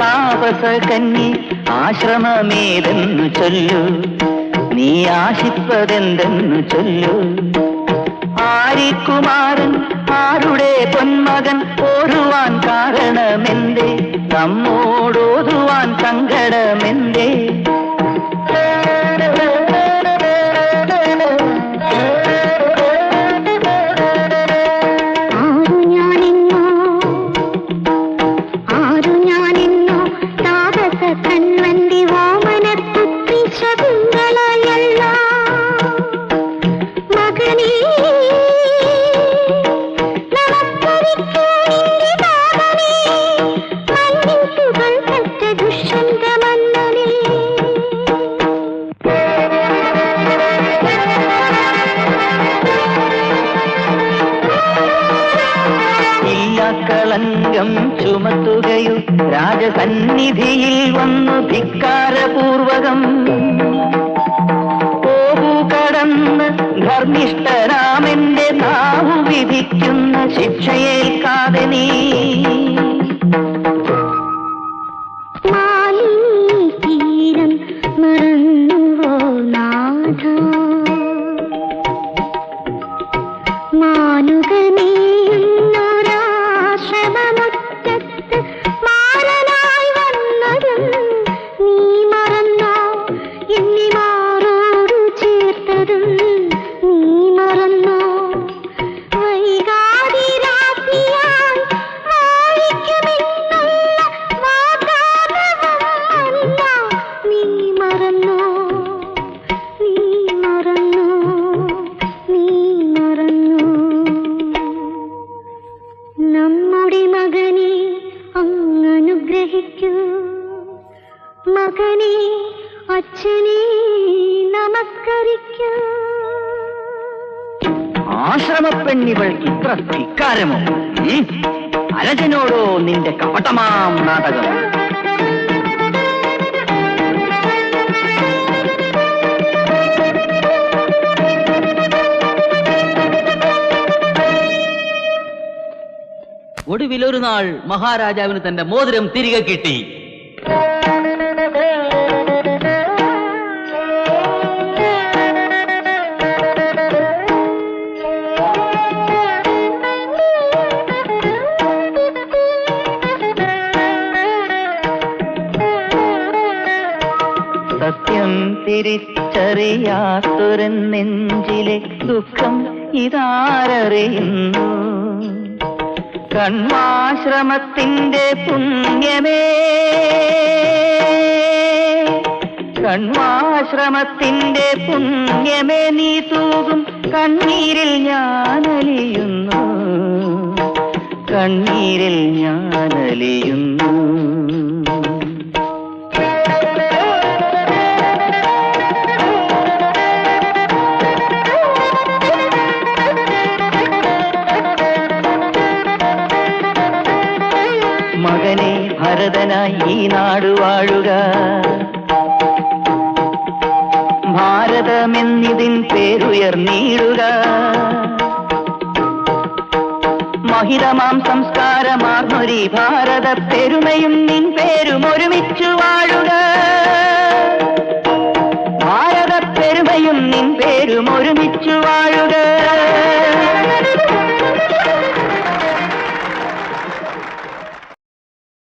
താപസകന്യെ ആശ്രമമേതെന്നു ചൊല്ലു. നീ ആശിപ്പതെന്തെന്നു ചൊല്ലു. ആരിക്കുമാരൻ ആരുടെ പൊന്മകൻ ഓരുവാൻ കാരണമെന്തേ? നമ്മോടോതുവാൻ സങ്കടമെന്തേ? കളങ്കം ചുമത്തുകയോ രാജസന്നിധിയിൽ വന്നു ധിക്കാരപൂർവകം ധർമ്മിഷ്ഠരാമെന്റെ നാവു വിധിക്കുന്ന ശിക്ഷയേൽക്കാതെ നീ. മാനുകൾ അങ്ങനുഗ്രഹിക്കൂ മകനെ അച്ഛനെ നമസ്കരിക്കൂ. ആശ്രമപ്പെണ്ണിവൾ ഇത്ര ധിക്കാരമോ? അരജനോടോ നിന്റെ കപടമാം നാടകം. ഒടുവിലൊരു നാൾ മഹാരാജാവിന് തന്റെ മോതിരം തിരികെ കിട്ടി. സത്യം തിരിച്ചറിയാത്തൊരു നെഞ്ചിലെ ദുഃഖം ഇതാരറിയുന്നു? കൺവാശ്രമത്തിന്റെ പുണ്യമേ. കൺമാശ്രമത്തിന്റെ പുണ്യമേ നീ തൂകും കണ്ണീരിൽ ഞാനലിയുന്നു. കണ്ണീരിൽ ഞാനലിയുന്നു. ഭരതനായി ഈ നാട് വാഴുക. ഭാരതമെന്നിതിൻ പേരുയർന്നീടുക. മഹിതമാം സംസ്കാരമാർന്നൊരി ഭാരത പെരുമയും നിൻ പേരും ഒരുമിച്ചു വാഴുക. ഭാരത പെരുമയും നിൻ പേരും ഒരുമിച്ചു വാഴുക.